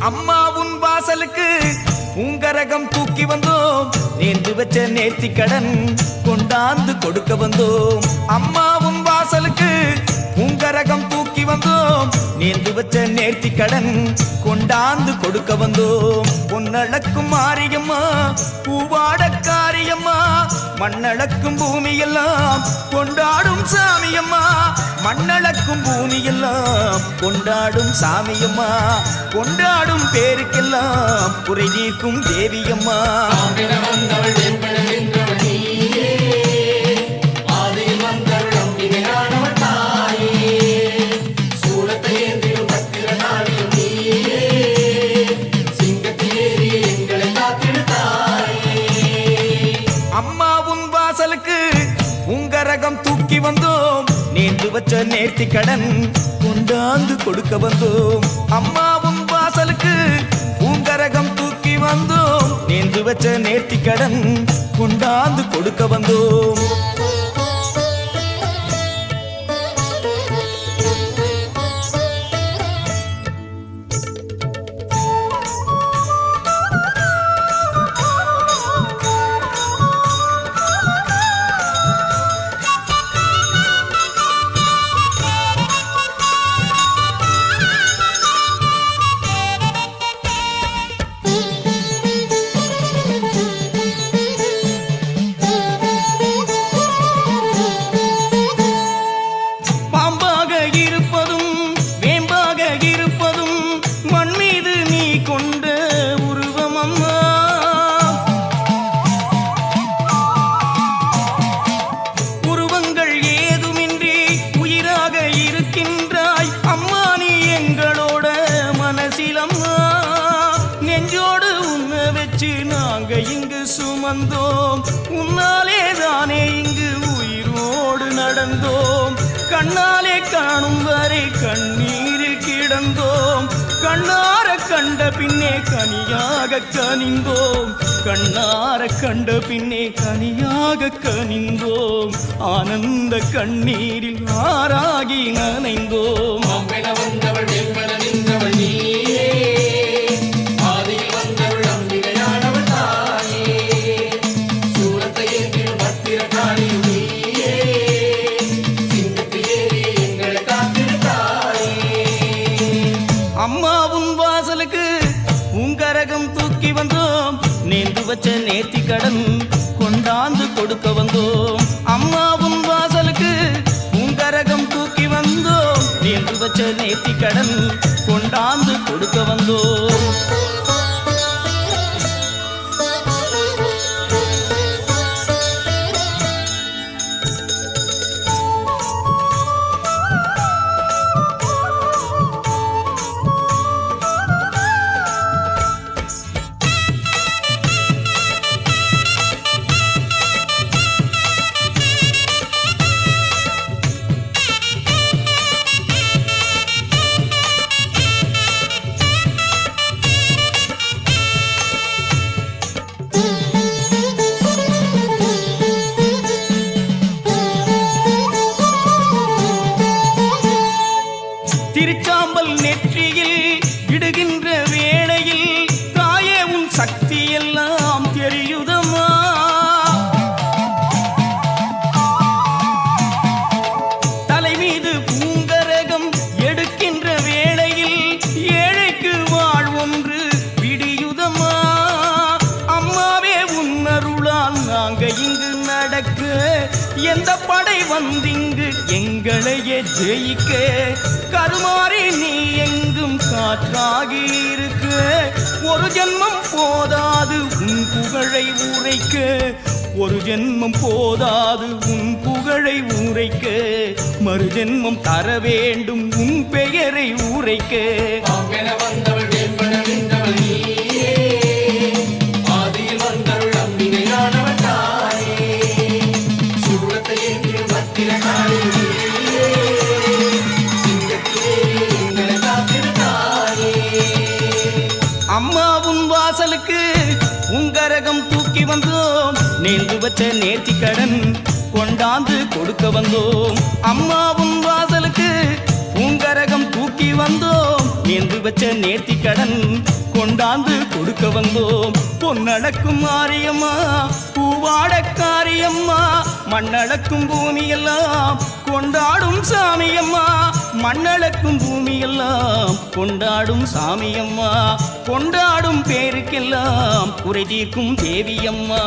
அம்மா உன் வாசலுக்கு பூங்கரகம் தூக்கி வந்தோம். நேர்ந்து வச்ச நேர்த்தி கடன் கொண்டாந்து கொடுக்க வந்தோம். அம்மாவும் வாசலுக்கு உங்கரகம் தூக்கி வந்தோம். நேர்ந்து வச்ச நேர்த்தி கடன் கொண்டாந்து கொடுக்க வந்தோம். பொன்னழக்கும் மாரியம்மா பூவாடக்காரியம்மா மண்ணளக்கும் பூமியெல்லாம் கொண்டாடும் சாமியம்மா. மண்ணளக்கும் பூமியெல்லாம் கொண்டாடும் சாமியம்மா. கொண்டாடும் பேருக்கெல்லாம் குறை தீர்க்கும் தேவியம்மா. அம்மாவும் உங்க ரகம் தூக்கி வந்தோம். நேர்ந்து வச்ச நேர்த்தி கடன் கொண்டாந்து கொடுக்க வந்தோம். அம்மாவும் வாசலுக்கு உங்கரகம் தூக்கி வந்தோம். நேர்ந்து வச்ச நேர்த்தி கடன் கொண்டாந்து கொடுக்க வந்தோம். கண்ணாலே காணும் வரை கண்ணீரில் கிடந்தோம். கண்ணார கண்ட பின்னே கனியாக கனிந்தோம். கண்ணார கண்ட பின்னே கனியாக கனிந்தோம். ஆனந்த கண்ணீரில் ஆறாகி நனைந்தோம். வந்தவள் நின்றவள் நீ வச்ச நேர்த்தி கடன் கொண்டாந்து கொடுக்க வந்தோம். அம்மாவும் வாசலுக்கு பூங்கரகம் தூக்கி வந்தோம். நேர்ந்து வச்ச நேர்த்தி கடன் கொண்டாந்து கொடுக்க வந்தோம். இடுகின்ற வேளையில் தாயே உன் சக்தி எல்லாம் தெரியுதம்மா. தலை மீது பூங்கரகம் எடுக்கின்ற வேளையில் ஏழைக்கு வாழ்வொன்று விடியுதம்மா. அம்மாவே உன்னருளால் நாங்க இங்கு நடக்க எந்த படை வந்து எங்களையே ஜெயிக்க கருமாறி நீ எங்கும் காற்றாகி இருக்க. ஒரு ஜென்மம் போதாது உன் புகழை உரைக்க. ஒரு ஜென்மம் போதாது உன் புகழை உரைக்க. மறு ஜென்மம் தர வேண்டும் உன் பெயரை உரைக்க. நேர்ந்து நேர்த்தி கடன் கொண்டாந்து கொடுக்க வந்தோம். அம்மாவும் வாசலுக்கு பூங்கரகம் தூக்கி வந்தோம். நேர்ந்து வச்ச நேர்த்தி கடன் கொண்டாந்து கொடுக்க வந்தோம். பொன்னடக்கும் ஆரியம்மா பூவாடக்காரியம்மா மண்ணடக்கும் பூமியெல்லாம் கொண்டாடும் சாமியம்மா மண்ணளக்கும் பூமியெல்லாம் கொண்டாடும் சாமியம்மா கொண்டாடும் பேருக்கெல்லாம் குறை தீர்க்கும் தேவியம்மா.